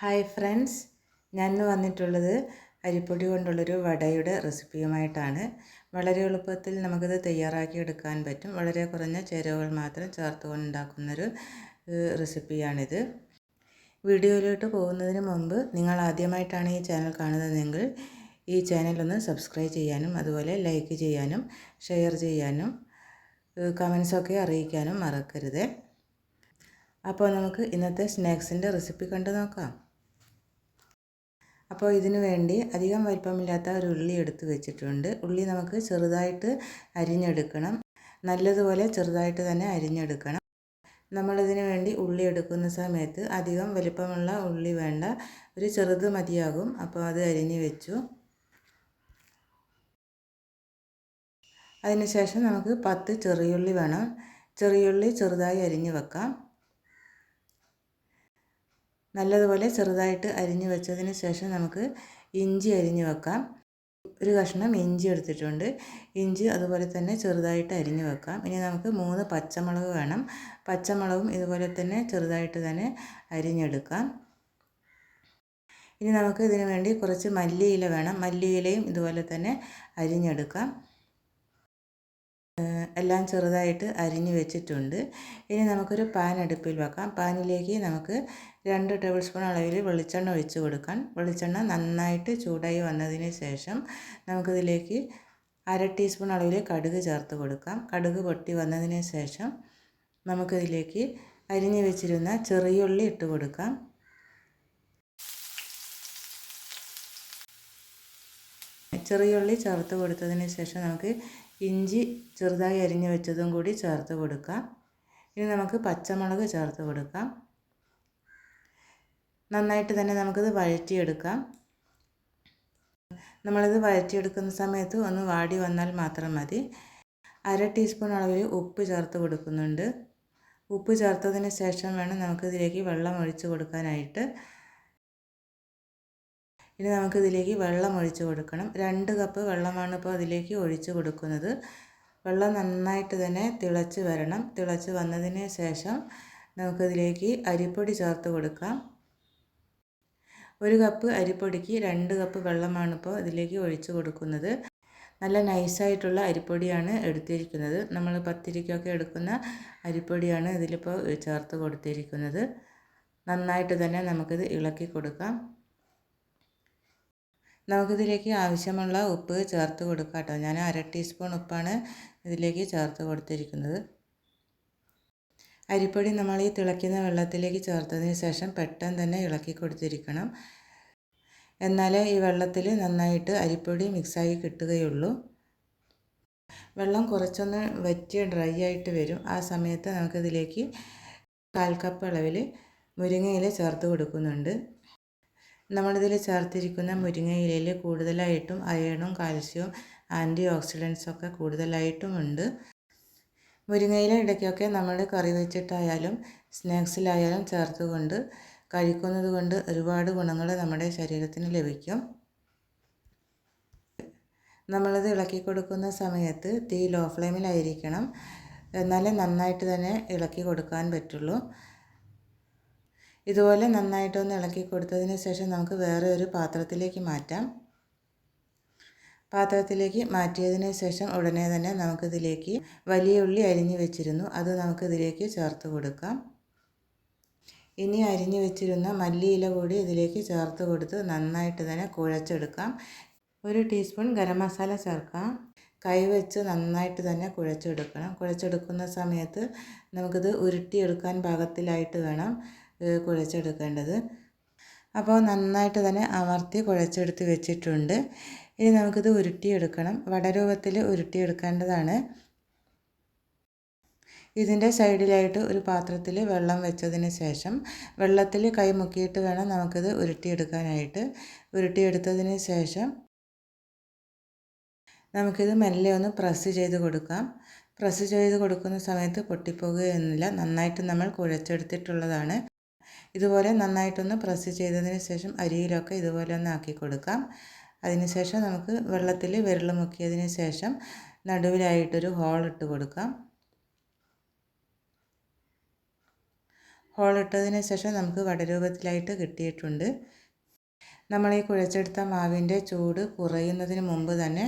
Hi friends ഞാൻ വന്നിട്ടുള്ളത് അരിപ്പൊടി കൊണ്ടുള്ളൊരു വടയുടെ റെസിപ്പിയുമായിട്ടാണ്. വളരെ എളുപ്പത്തിൽ നമുക്കിത് തയ്യാറാക്കി എടുക്കാൻ പറ്റും. വളരെ കുറഞ്ഞ ചേരുവകൾ മാത്രം ചേർത്തുകൊണ്ട് ഉണ്ടാക്കുന്നൊരു റെസിപ്പിയാണിത്. വീഡിയോയിലോട്ട് പോകുന്നതിന് മുമ്പ് നിങ്ങൾ ആദ്യമായിട്ടാണ് ഈ ചാനൽ കാണുന്നതെങ്കിൽ ഈ ചാനൽ ഒന്ന് സബ്സ്ക്രൈബ് ചെയ്യാനും അതുപോലെ ലൈക്ക് ചെയ്യാനും ഷെയർ ചെയ്യാനും കമൻസൊക്കെ അറിയിക്കാനും മറക്കരുത്. അപ്പോൾ നമുക്ക് ഇന്നത്തെ സ്നാക്സിന്റെ റെസിപ്പി കണ്ടു നോക്കാം. അപ്പോൾ ഇതിന് വേണ്ടി അധികം വലിപ്പമില്ലാത്ത ഒരു ഉള്ളി എടുത്ത് വെച്ചിട്ടുണ്ട്. ഉള്ളി നമുക്ക് ചെറുതായിട്ട് അരിഞ്ഞെടുക്കണം. നല്ലതുപോലെ ചെറുതായിട്ട് തന്നെ അരിഞ്ഞെടുക്കണം. നമ്മളിതിന് വേണ്ടി ഉള്ളി എടുക്കുന്ന സമയത്ത് അധികം വലിപ്പമുള്ള ഉള്ളി വേണ്ട. ഒരു ചെറുത് മതിയാകും. അപ്പോൾ അത് അരിഞ്ഞ് വെച്ചു. അതിനുശേഷം നമുക്ക് പത്ത് ചെറിയുള്ളി വേണം. ചെറിയുള്ളി ചെറുതായി അരിഞ്ഞ് വെക്കാം. നല്ലതുപോലെ ചെറുതായിട്ട് അരിഞ്ഞ് വെച്ചതിന് ശേഷം നമുക്ക് ഇഞ്ചി അരിഞ്ഞ് വെക്കാം. ഒരു കഷ്ണം ഇഞ്ചി എടുത്തിട്ടുണ്ട്. ഇഞ്ചി അതുപോലെ തന്നെ ചെറുതായിട്ട് അരിഞ്ഞ് വെക്കാം. ഇനി നമുക്ക് മൂന്ന് പച്ചമുളക് വേണം. പച്ചമുളകും ഇതുപോലെ തന്നെ ചെറുതായിട്ട് തന്നെ അരിഞ്ഞെടുക്കാം. ഇനി നമുക്ക് ഇതിനു വേണ്ടി കുറച്ച് മല്ലിയില വേണം. മല്ലിയിലയും ഇതുപോലെ തന്നെ അരിഞ്ഞെടുക്കാം. എല്ലാം ചെറുതായിട്ട് അരിഞ്ഞു വെച്ചിട്ടുണ്ട്. ഇനി നമുക്കൊരു പാൻ അടുപ്പിൽ വെക്കാം. പാനിലേക്ക് നമുക്ക് രണ്ട് ടേബിൾ സ്പൂൺ അളവിൽ വെളിച്ചെണ്ണ ഒഴിച്ച് കൊടുക്കാം. വെളിച്ചെണ്ണ നന്നായിട്ട് ചൂടായി വന്നതിന് ശേഷം നമുക്കിതിലേക്ക് അര ടീസ്പൂൺ അളവിൽ കടുക് ചേർത്ത് കൊടുക്കാം. കടുക് പൊട്ടി വന്നതിന് ശേഷം നമുക്കിതിലേക്ക് അരിഞ്ഞു വെച്ചിരുന്ന ചെറിയുള്ളി ഇട്ട് കൊടുക്കാം. ചെറിയുള്ളി ചേർത്ത് കൊടുത്തതിന് ശേഷം നമുക്ക് ഇഞ്ചി ചെറുതായി അരിഞ്ഞു വെച്ചതും കൂടി ചേർത്ത് കൊടുക്കാം. ഇനി നമുക്ക് പച്ചമുളക് ചേർത്ത് കൊടുക്കാം. നന്നായിട്ട് തന്നെ നമുക്കിത് വഴറ്റിയെടുക്കാം. നമ്മളിത് വഴറ്റിയെടുക്കുന്ന സമയത്ത് ഒന്ന് വാടി വന്നാൽ മാത്രം മതി. അര ടീസ്പൂൺ അളവിൽ ഉപ്പ് ചേർത്ത് കൊടുക്കുന്നുണ്ട്. ഉപ്പ് ചേർത്തതിന് ശേഷം വേണം നമുക്കിതിലേക്ക് വെള്ളം ഒഴിച്ച് കൊടുക്കാനായിട്ട്. ഇനി നമുക്കിതിലേക്ക് വെള്ളം ഒഴിച്ച് കൊടുക്കണം. രണ്ട് കപ്പ് വെള്ളമാണ് ഇപ്പോൾ അതിലേക്ക് ഒഴിച്ച് കൊടുക്കുന്നത്. വെള്ളം നന്നായിട്ട് തന്നെ തിളച്ച് വരണം. തിളച്ച് വന്നതിന് ശേഷം നമുക്കിതിലേക്ക് അരിപ്പൊടി ചേർത്ത് കൊടുക്കാം. ഒരു കപ്പ് അരിപ്പൊടിക്ക് രണ്ട് കപ്പ് വെള്ളമാണ് ഇപ്പോൾ ഇതിലേക്ക് ഒഴിച്ച് കൊടുക്കുന്നത്. നല്ല നൈസായിട്ടുള്ള അരിപ്പൊടിയാണ് എടുത്തിരിക്കുന്നത്. നമ്മൾ പത്തിരിക്കൊക്കെ എടുക്കുന്ന അരിപ്പൊടിയാണ് ഇതിലിപ്പോൾ ചേർത്ത് കൊടുത്തിരിക്കുന്നത്. നന്നായിട്ട് തന്നെ നമുക്കിത് ഇളക്കി കൊടുക്കാം. നമുക്കിതിലേക്ക് ആവശ്യമുള്ള ഉപ്പ് ചേർത്ത് കൊടുക്കാം കേട്ടോ. ഞാൻ അര ടീസ്പൂൺ ഉപ്പാണ് ഇതിലേക്ക് ചേർത്ത് കൊടുത്തിരിക്കുന്നത്. അരിപ്പൊടി നമ്മൾ ഈ തിളയ്ക്കുന്ന വെള്ളത്തിലേക്ക് ചേർത്തതിന് ശേഷം പെട്ടെന്ന് തന്നെ ഇളക്കി കൊടുത്തിരിക്കണം. എന്നാലേ ഈ വെള്ളത്തിൽ നന്നായിട്ട് അരിപ്പൊടി മിക്സായി കിട്ടുകയുള്ളൂ. വെള്ളം കുറച്ചൊന്ന് വറ്റി ഡ്രൈ ആയിട്ട് വരും. ആ സമയത്ത് നമുക്കിതിലേക്ക് കാൽ കപ്പ് അളവിൽ മുരിങ്ങയില ചേർത്ത് കൊടുക്കുന്നുണ്ട്. നമ്മളിതിൽ ചേർത്തിരിക്കുന്ന മുരിങ്ങയിലയിൽ കൂടുതലായിട്ടും അയണും കാൽസ്യവും ആന്റി ഓക്സിഡൻസൊക്കെ കൂടുതലായിട്ടും ഉണ്ട് മുരിങ്ങയില ഇടയ്ക്കൊക്കെ നമ്മൾ കറി വെച്ചിട്ടായാലും സ്നാക്സിലായാലും ചേർത്തുകൊണ്ട് കഴിക്കുന്നത് കൊണ്ട് ഒരുപാട് ഗുണങ്ങൾ നമ്മുടെ ശരീരത്തിന് ലഭിക്കും. നമ്മളത് ഇളക്കി കൊടുക്കുന്ന സമയത്ത് തീ ലോ ഫ്ലെയിമിലായിരിക്കണം. എന്നാലേ നന്നായിട്ട് തന്നെ ഇളക്കി കൊടുക്കാൻ പറ്റുള്ളൂ. ഇതുപോലെ നന്നായിട്ടൊന്ന് ഇളക്കി കൊടുത്തതിന് ശേഷം നമുക്ക് വേറെ ഒരു പാത്രത്തിലേക്ക് മാറ്റാം. പാത്രത്തിലേക്ക് മാറ്റിയതിന് ശേഷം ഉടനെ തന്നെ നമുക്കിതിലേക്ക് വലിയ ഉള്ളി അരിഞ്ഞു വെച്ചിരുന്നു. അത് നമുക്കിതിലേക്ക് ചേർത്ത് കൊടുക്കാം. ഇനി അരിഞ്ഞു വെച്ചിരുന്ന മല്ലിയില കൂടി ഇതിലേക്ക് ചേർത്ത് കൊടുത്ത് നന്നായിട്ട് തന്നെ കുഴച്ചെടുക്കാം. ഒരു ടീസ്പൂൺ ഗരം മസാല ചേർക്കാം. കൈവച്ച് നന്നായിട്ട് തന്നെ കുഴച്ചെടുക്കണം. കുഴച്ചെടുക്കുന്ന സമയത്ത് നമുക്കിത് ഉരുട്ടിയെടുക്കാൻ പാകത്തിലായിട്ട് വേണം. കുഴച്ചെടുക്കേണ്ടത്. അപ്പോൾ നന്നായിട്ട് തന്നെ അമർത്തി കുഴച്ചെടുത്ത് വെച്ചിട്ടുണ്ട്. ഇനി നമുക്കിത് ഉരുട്ടിയെടുക്കണം. വടരൂപത്തിൽ ഉരുട്ടിയെടുക്കേണ്ടതാണ്. ഇതിന്റെ സൈഡിലായിട്ട് ഒരു പാത്രത്തിൽ വെള്ളം വെച്ചതിന് ശേഷം വെള്ളത്തിൽ കൈ മുക്കിയിട്ട് വേണം നമുക്കിത് ഉരുട്ടിയെടുക്കാനായിട്ട്. ഉരുട്ടിയെടുത്തതിന് ശേഷം നമുക്കിത് മെല്ലെ ഒന്ന് പ്രസ് ചെയ്ത് കൊടുക്കാം. പ്രസ് ചെയ്ത് കൊടുക്കുന്ന സമയത്ത് പൊട്ടിപ്പോകുകയൊന്നുമില്ല. നന്നായിട്ട് നമ്മൾ കുഴച്ചെടുത്തിട്ടുള്ളതാണ്. ഇതുപോലെ നന്നായിട്ടൊന്ന് പ്രസ് ചെയ്തതിന് ശേഷം അരിയിലൊക്കെ ഇതുപോലെ ഒന്ന് ആക്കി കൊടുക്കാം. അതിനുശേഷം നമുക്ക് വെള്ളത്തിൽ വിരൽ മുക്കിയതിന് ശേഷം നടുവിലായിട്ടൊരു ഹോൾ ഇട്ട് കൊടുക്കാം. ഹോൾ ഇട്ടതിന് ശേഷം നമുക്ക് വടരൂപത്തിലായിട്ട് കിട്ടിയിട്ടുണ്ട്. നമ്മൾ ഈ കുഴച്ചെടുത്ത മാവിന്റെ ചൂട് കുറയുന്നതിന് മുമ്പ് തന്നെ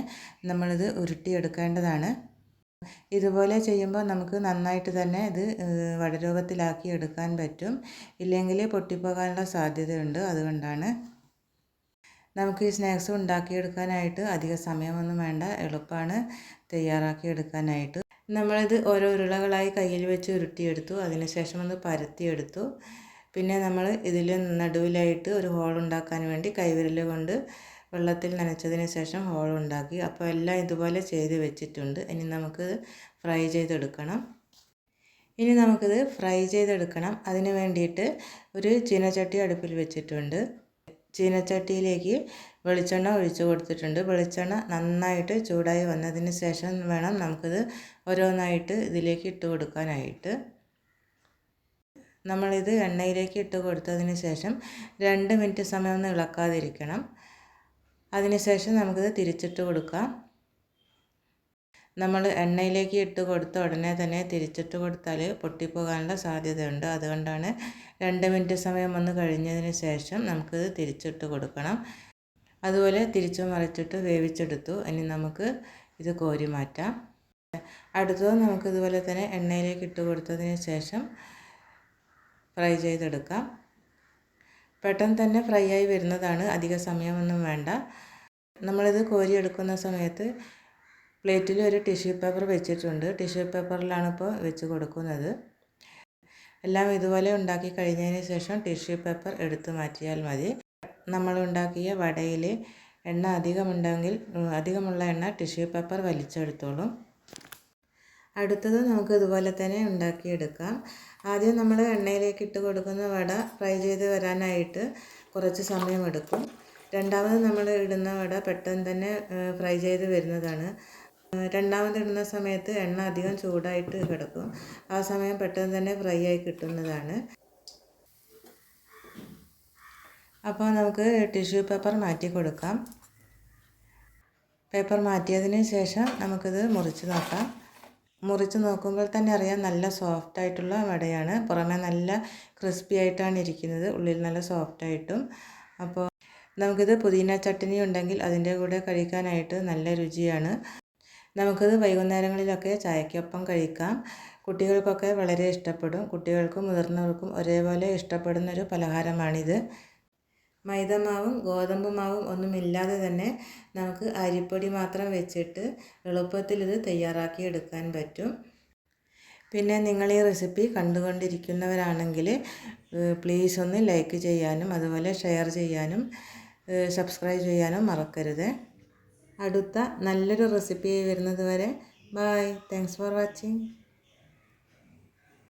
നമ്മളിത് ഉരുട്ടിയെടുക്കേണ്ടതാണ്. ഇതുപോലെ ചെയ്യുമ്പോൾ നമുക്ക് നന്നായിട്ട് തന്നെ ഇത് വടരൂപത്തിലാക്കി എടുക്കാൻ പറ്റും. ഇല്ലെങ്കിൽ പൊട്ടിപ്പോകാനുള്ള സാധ്യതയുണ്ട്. അതുകൊണ്ടാണ് നമുക്ക് ഈ സ്നാക്സ് ഉണ്ടാക്കിയെടുക്കാനായിട്ട് അധിക സമയമൊന്നും വേണ്ട. എളുപ്പമാണ് തയ്യാറാക്കി എടുക്കാനായിട്ട് നമ്മളിത് ഓരോ ഉരുളകളായി കയ്യിൽ വെച്ച് ഉരുട്ടിയെടുത്തു. അതിനുശേഷം ഒന്ന് പരത്തിയെടുത്തു. പിന്നെ നമ്മൾ ഇതിൽ നടുവിലായിട്ട് ഒരു ഹോൾ ഉണ്ടാക്കാൻ വേണ്ടി കൈവിരൽ കൊണ്ട് വെള്ളത്തിൽ നനച്ചതിന് ശേഷം ഹോൾ ഉണ്ടാക്കി. അപ്പോൾ എല്ലാം ഇതുപോലെ ചെയ്ത് വെച്ചിട്ടുണ്ട്. ഇനി നമുക്ക് ഫ്രൈ ചെയ്തെടുക്കണം. ഇനി നമുക്കിത് ഫ്രൈ ചെയ്തെടുക്കണം. അതിന് വേണ്ടിയിട്ട് ഒരു ചീനച്ചട്ടി അടുപ്പിൽ വെച്ചിട്ടുണ്ട്. ചീനച്ചട്ടിയിലേക്ക് വെളിച്ചെണ്ണ ഒഴിച്ച് കൊടുത്തിട്ടുണ്ട്. വെളിച്ചെണ്ണ നന്നായിട്ട് ചൂടായി വന്നതിന് ശേഷം വേണം നമുക്കിത് ഓരോന്നായിട്ട് ഇതിലേക്ക് ഇട്ട് കൊടുക്കാനായിട്ട്. നമ്മളിത് എണ്ണയിലേക്ക് ഇട്ട് കൊടുത്തതിന് ശേഷം രണ്ട് മിനിറ്റ് സമയം ഒന്ന് ഇളക്കാതിരിക്കണം. അതിനുശേഷം നമുക്കിത് തിരിച്ചിട്ട് കൊടുക്കാം. നമ്മൾ എണ്ണയിലേക്ക് ഇട്ട് കൊടുത്ത ഉടനെ തന്നെ തിരിച്ചിട്ട് കൊടുത്താൽ പൊട്ടിപ്പോകാനുള്ള സാധ്യതയുണ്ട്. അതുകൊണ്ടാണ് രണ്ട് മിനിറ്റ് സമയം ഒന്ന് കഴിഞ്ഞതിന് ശേഷം നമുക്കിത് തിരിച്ചിട്ട് കൊടുക്കണം. അതുപോലെ തിരിച്ചു മറിച്ചിട്ട് വേവിച്ചെടുത്തു. ഇനി നമുക്ക് ഇത് കോരി മാറ്റാം. അടുത്തത് നമുക്ക് ഇതുപോലെ തന്നെ എണ്ണയിലേക്ക് ഇട്ട് കൊടുത്തതിന് ശേഷം ഫ്രൈ ചെയ്തെടുക്കാം. പെട്ടെന്ന് തന്നെ ഫ്രൈ ആയി വരുന്നതാണ് അധിക സമയമൊന്നും വേണ്ട. നമ്മളിത് കോരിയെടുക്കുന്ന സമയത്ത് പ്ലേറ്റിൽ ഒരു ടിഷ്യൂ പേപ്പർ വെച്ചിട്ടുണ്ട്. ടിഷ്യൂ പേപ്പറിലാണ് ഇപ്പോൾ വെച്ച് കൊടുക്കുന്നത്. എല്ലാം ഇതുപോലെ ഉണ്ടാക്കി കഴിഞ്ഞതിന് ശേഷം ടിഷ്യൂ പേപ്പർ എടുത്തു മാറ്റിയാൽ മതി. നമ്മൾ ഉണ്ടാക്കിയ വടയിൽ എണ്ണ അധികമുണ്ടെങ്കിൽ അധികമുള്ള എണ്ണ ടിഷ്യൂ പേപ്പർ വലിച്ചെടുത്തോളും. അടുത്തത് നമുക്ക് ഇതുപോലെ തന്നെ ഉണ്ടാക്കിയെടുക്കാം. ആദ്യം നമ്മൾ എണ്ണയിലേക്ക് ഇട്ട് കൊടുക്കുന്ന വട ഫ്രൈ ചെയ്ത് വരാനായിട്ട് കുറച്ച് സമയമെടുക്കും. രണ്ടാമത് നമ്മൾ ഇടുന്ന വട പെട്ടെന്ന് തന്നെ ഫ്രൈ ചെയ്ത് വരുന്നതാണ്. രണ്ടാമത് ഇടുന്ന സമയത്ത് എണ്ണ അധികം ചൂടായിട്ട് കിടക്കും. ആ സമയം പെട്ടെന്ന് തന്നെ ഫ്രൈ ആയി കിട്ടുന്നതാണ്. അപ്പോൾ നമുക്ക് ടിഷ്യൂ പേപ്പർ മാറ്റി കൊടുക്കാം. പേപ്പർ മാറ്റിയതിന് ശേഷം നമുക്കിത് മുറിച്ച് നോക്കാം. മുറിച്ച് നോക്കുമ്പോൾ തന്നെ അറിയാം നല്ല സോഫ്റ്റ് ആയിട്ടുള്ള വടയാണ്. പുറമേ നല്ല ക്രിസ്പി ആയിട്ടാണ് ഇരിക്കുന്നത്. ഉള്ളിൽ നല്ല സോഫ്റ്റ് ആയിട്ടും. അപ്പോൾ നമുക്കിത് പുതിന ചട്ടിനി ഉണ്ടെങ്കിൽ അതിന്റെ കൂടെ കഴിക്കാനായിട്ട് നല്ല രുചിയാണ്. നമുക്കിത് വൈകുന്നേരങ്ങളിലൊക്കെ ചായക്കൊപ്പം കഴിക്കാം. കുട്ടികൾക്കൊക്കെ വളരെ ഇഷ്ടപ്പെടും. കുട്ടികൾക്കും മുതിർന്നവർക്കും ഒരേപോലെ ഇഷ്ടപ്പെടുന്നൊരു പലഹാരമാണിത്. മൈദമാവും ഗോതമ്പ് മാവും ഒന്നുമില്ലാതെ തന്നെ നമുക്ക് അരിപ്പൊടി മാത്രം വെച്ചിട്ട് എളുപ്പത്തിൽ ഇത് തയ്യാറാക്കി എടുക്കാൻ പറ്റും. പിന്നെ നിങ്ങൾ ഈ റെസിപ്പി കണ്ടുകൊണ്ടിരിക്കുന്നവരാണെങ്കിൽ പ്ലീസ് ഒന്ന് ലൈക്ക് ചെയ്യാനും അതുപോലെ ഷെയർ ചെയ്യാനും സബ്സ്ക്രൈബ് ചെയ്യാനും മറക്കരുത്. അടുത്ത നല്ലൊരു റെസിപ്പി വരുന്നത് വരെ ബായ് താങ്ക്സ് ഫോർ വാച്ചിങ്